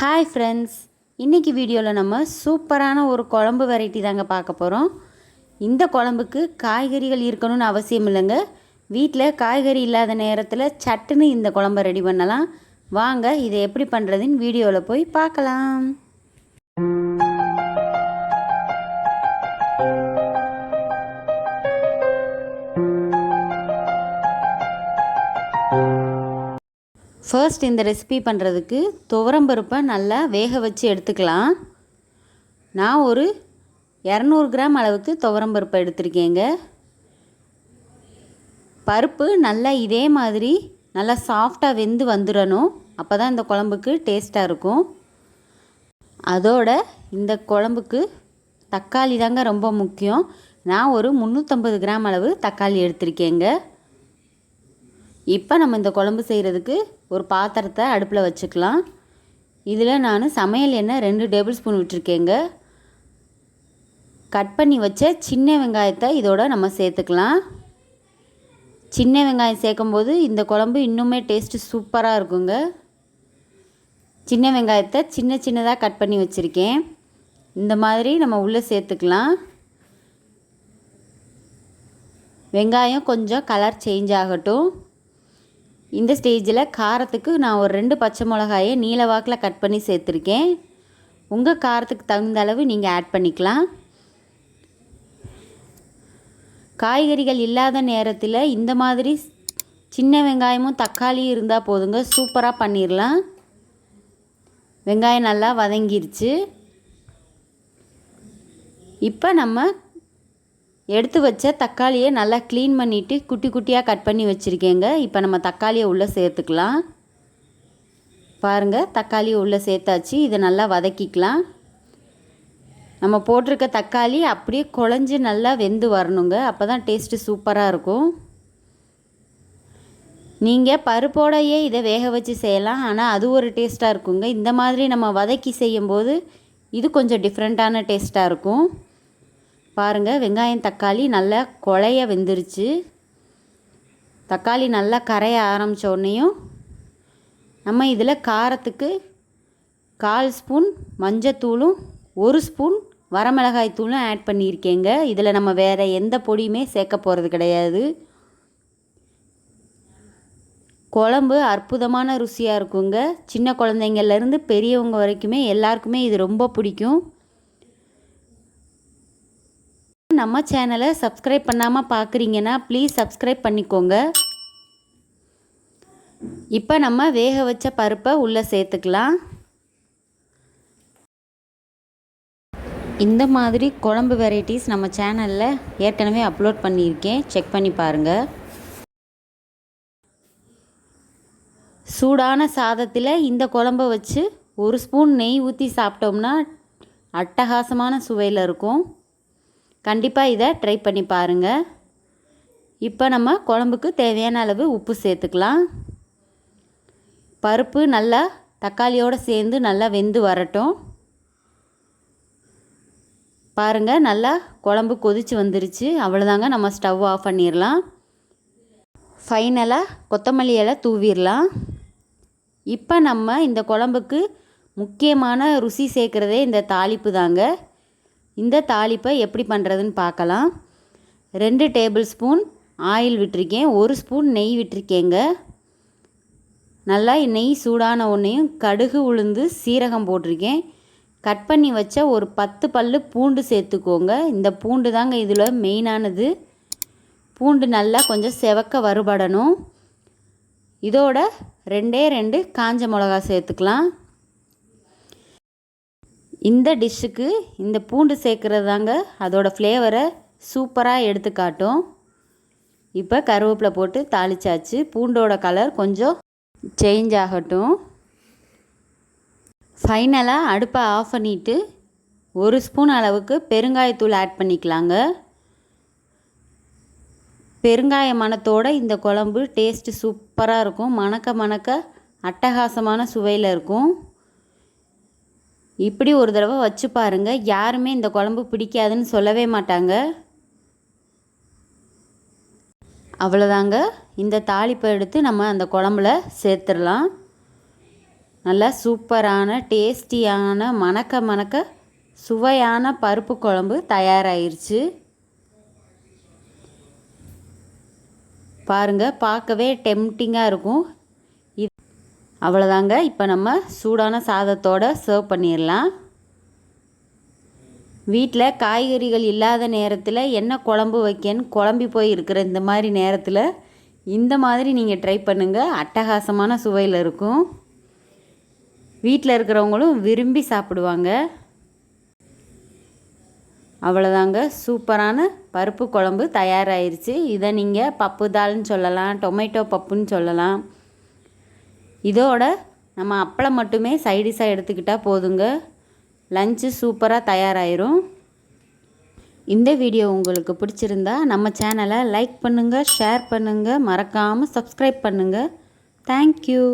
Hi friends இன்றைக்கி வீடியோவில் நம்ம சூப்பரான ஒரு குழம்பு வெரைட்டி தாங்க பார்க்க போகிறோம் இந்த குழம்புக்கு காய்கறிகள் இருக்கணும்னு அவசியம் இல்லைங்க. வீட்டில் காய்கறி இல்லாத நேரத்தில் சட்டுன்னு இந்த குழம்பை ரெடி பண்ணலாம். வாங்க இதை எப்படி பண்ணுறதுன்னு வீடியோவில் போய் பார்க்கலாம். ஃபர்ஸ்ட் இந்த ரெசிபி பண்ணுறதுக்கு துவரம்பருப்பை நல்லா வேக வச்சு எடுத்துக்கலாம். நான் ஒரு இரநூறு கிராம் அளவுக்கு துவரம்பருப்பை எடுத்திருக்கேங்க. பருப்பு நல்லா இதே மாதிரி நல்லா சாஃப்டாக வெந்து வந்துடணும். அப்போ தான் இந்த குழம்புக்கு டேஸ்ட்டாக இருக்கும். அதோட இந்த குழம்புக்கு தக்காளி தாங்க ரொம்ப முக்கியம். நான் ஒரு முந்நூற்றம்பது கிராம் அளவு தக்காளி எடுத்திருக்கேங்க. இப்போ நம்ம இந்த குழம்பு செய்கிறதுக்கு ஒரு பாத்திரத்தை அடுப்பில் வச்சுக்கலாம். இதில் நான் சமையல் எண்ணெய் ரெண்டு டேபிள் ஸ்பூன் விட்டுருக்கேங்க. கட் பண்ணி வச்ச சின்ன வெங்காயத்தை இதோட நம்ம சேர்த்துக்கலாம். சின்ன வெங்காயம் சேர்க்கும்போது இந்த குழம்பு இன்னுமே டேஸ்ட்டு சூப்பராக இருக்குங்க. சின்ன வெங்காயத்தை சின்ன சின்னதாக கட் பண்ணி வச்சுருக்கேன். இந்த மாதிரி நம்ம உள்ளே சேர்த்துக்கலாம். வெங்காயம் கொஞ்சம் கலர் சேஞ்ச் ஆகட்டும். இந்த ஸ்டேஜில் காரத்துக்கு நான் ஒரு ரெண்டு பச்சை மிளகாயை நீல வாக்கில் கட் பண்ணி சேர்த்துருக்கேன். உங்கள் காரத்துக்கு தகுந்த அளவு நீங்கள் ஆட் பண்ணிக்கலாம். காய்கறிகள் இல்லாத நேரத்தில் இந்த மாதிரி சின்ன வெங்காயமும் தக்காளியும் இருந்தால் போதுங்க. சூப்பராக பண்ணிடலாம் வெங்காயம் நல்லா வதங்கிருச்சு. இப்போ நம்ம எடுத்து வச்ச தக்காளியை நல்லா க்ளீன் பண்ணிவிட்டு குட்டி குட்டியாக கட் பண்ணி வச்சுருக்கேங்க. இப்போ நம்ம தக்காளியை உள்ளே சேர்த்துக்கலாம். பாருங்கள் தக்காளியை உள்ளே சேர்த்தாச்சு. இதை நல்லா வதக்கிக்கலாம். நம்ம போட்டிருக்க தக்காளி அப்படியே குழஞ்சி நல்லா வெந்து வரணுங்க. அப்போ தான் டேஸ்ட்டு சூப்பராக இருக்கும். நீங்கள் பருப்போடையே இதை வேக வச்சு செய்யலாம். ஆனால் அது ஒரு டேஸ்ட்டாக இருக்குங்க. இந்த மாதிரி நம்ம வதக்கி செய்யும்போது இது கொஞ்சம் டிஃப்ரெண்ட்டான டேஸ்ட்டாக இருக்கும். பாருங்கள் வெங்காயம் தக்காளி நல்லா குழைய வெந்துருச்சு. தக்காளி நல்லா கரைய ஆரம்பித்த உடனேயும் நம்ம இதில் காரத்துக்கு கால் ஸ்பூன் மஞ்சத்தூளும் ஒரு ஸ்பூன் வரமிளகாய் தூளும் ஆட் பண்ணியிருக்கேங்க. இதில் நம்ம வேறு எந்த பொடியுமே சேர்க்க போகிறது கிடையாது. குழம்பு அற்புதமான ருசியாக இருக்குங்க. சின்ன குழந்தைங்கள்லேருந்து பெரியவங்க வரைக்குமே எல்லாருக்குமே இது ரொம்ப பிடிக்கும். நம்ம சேனலை சப்ஸ்கிரைப் பண்ணாமல் பார்க்குறீங்கன்னா ப்ளீஸ் சப்ஸ்கிரைப் பண்ணிக்கோங்க. இப்போ நம்ம வேக வச்ச பருப்பை உள்ளே சேர்த்துக்கலாம். இந்த மாதிரி குழம்பு வெரைட்டிஸ் நம்ம சேனலில் ஏற்கனவே அப்லோட் பண்ணியிருக்கேன். செக் பண்ணி பாருங்கள் சூடான சாதத்தில் இந்த குழம்ப வச்சு ஒரு ஸ்பூன் நெய் ஊற்றி சாப்பிட்டோம்னா அட்டகாசமான சுவையில் இருக்கும். கண்டிப்பாக இதை ட்ரை பண்ணி பாருங்கள் இப்போ நம்ம குழம்புக்கு தேவையான அளவு உப்பு சேர்த்துக்கலாம். பருப்பு நல்லா தக்காளியோடு சேர்ந்து நல்லா வெந்து வரட்டும். பாருங்கள் நல்லா குழம்பு கொதித்து வந்துருச்சு. அவ்வளோதாங்க நம்ம ஸ்டவ் ஆஃப் பண்ணிடலாம் ஃபைனலாக கொத்தமல்லி இலை தூவிடலாம் இப்போ நம்ம இந்த குழம்புக்கு முக்கியமான ருசி சேர்க்குறதே இந்த தாளிப்பு தாங்க இந்த தாளிப்பை எப்படி பண்ணுறதுன்னு பார்க்கலாம். ரெண்டு டேபிள் ஸ்பூன் ஆயில் விட்டுருக்கேன். ஒரு ஸ்பூன் நெய் விட்டுருக்கேங்க. நல்லா நெய் சூடான ஒன்றையும் கடுகு உளுந்து சீரகம் போட்டிருக்கேன். கட் பண்ணி வச்ச ஒரு பத்து பல் பூண்டு சேர்த்துக்கோங்க. இந்த பூண்டு தாங்க இதில் மெயினானது. பூண்டு நல்லா கொஞ்சம் செவக்க வறுபடணும். இதோட ரெண்டே ரெண்டு காஞ்ச மிளகா சேர்த்துக்கலாம். இந்த டிஷ்ஷுக்கு இந்த பூண்டு சேர்க்குறது தாங்க அதோடய ஃப்ளேவரை சூப்பராக எடுத்து காட்டும். இப்போ கருவேப்பிலை போட்டு தாளிச்சாச்சு. பூண்டோட கலர் கொஞ்சம் சேஞ்ச் ஆகட்டும். ஃபைனலாக அடுப்பை ஆஃப் பண்ணிவிட்டு ஒரு ஸ்பூன் அளவுக்கு பெருங்காயத்தூள் ஆட் பண்ணிக்கலாங்க. பெருங்காய மணத்தோட இந்த குழம்பு டேஸ்ட்டு சூப்பராக இருக்கும். மணக்க மணக்க அட்டகாசமான சுவையில் இருக்கும். இப்படி ஒரு தடவை வச்சு பாருங்கள் யாருமே இந்த குழம்பு பிடிக்காதுன்னு சொல்லவே மாட்டாங்க. அவ்வளோதாங்க. இந்த தாளிப்பை எடுத்து நம்ம அந்த குழம்புல சேர்த்துடலாம். நல்லா சூப்பரான டேஸ்டியான மணக்க மணக்க சுவையான பருப்பு குழம்பு தயாராகிருச்சு பாருங்கள் பார்க்கவே டெம்டிங்காக இருக்கும். அவ்வளோதாங்க இப்போ நம்ம சூடான சாதத்தோடு சர்வ் பண்ணிடலாம். வீட்டில் காய்கறிகள் இல்லாத நேரத்தில் என்ன குழம்பு வைக்கன்னு குழம்பி போய் இருக்கிற இந்த மாதிரி நேரத்தில் இந்த மாதிரி நீங்கள் ட்ரை பண்ணுங்கள் அட்டகாசமான சுவையில் இருக்கும். வீட்டில் இருக்கிறவங்களும் விரும்பி சாப்பிடுவாங்க. அவ்வளோதாங்க சூப்பரான பருப்பு குழம்பு தயாராகிருச்சு இதை நீங்கள் பப்பு தால்னு சொல்லலாம் டொமேட்டோ பப்புன்னு சொல்லலாம். இதோட நம்ம அப்பளம் மட்டுமே சைடிஷாக எடுத்துக்கிட்டால் போதுங்க. லஞ்சு சூப்பராக தயாராகிரும் இந்த வீடியோ உங்களுக்கு பிடிச்சிருந்தா நம்ம சேனலை லைக் பண்ணுங்கள் ஷேர் பண்ணுங்கள் மறக்காமல் சப்ஸ்கிரைப் பண்ணுங்கள் தேங்க்யூ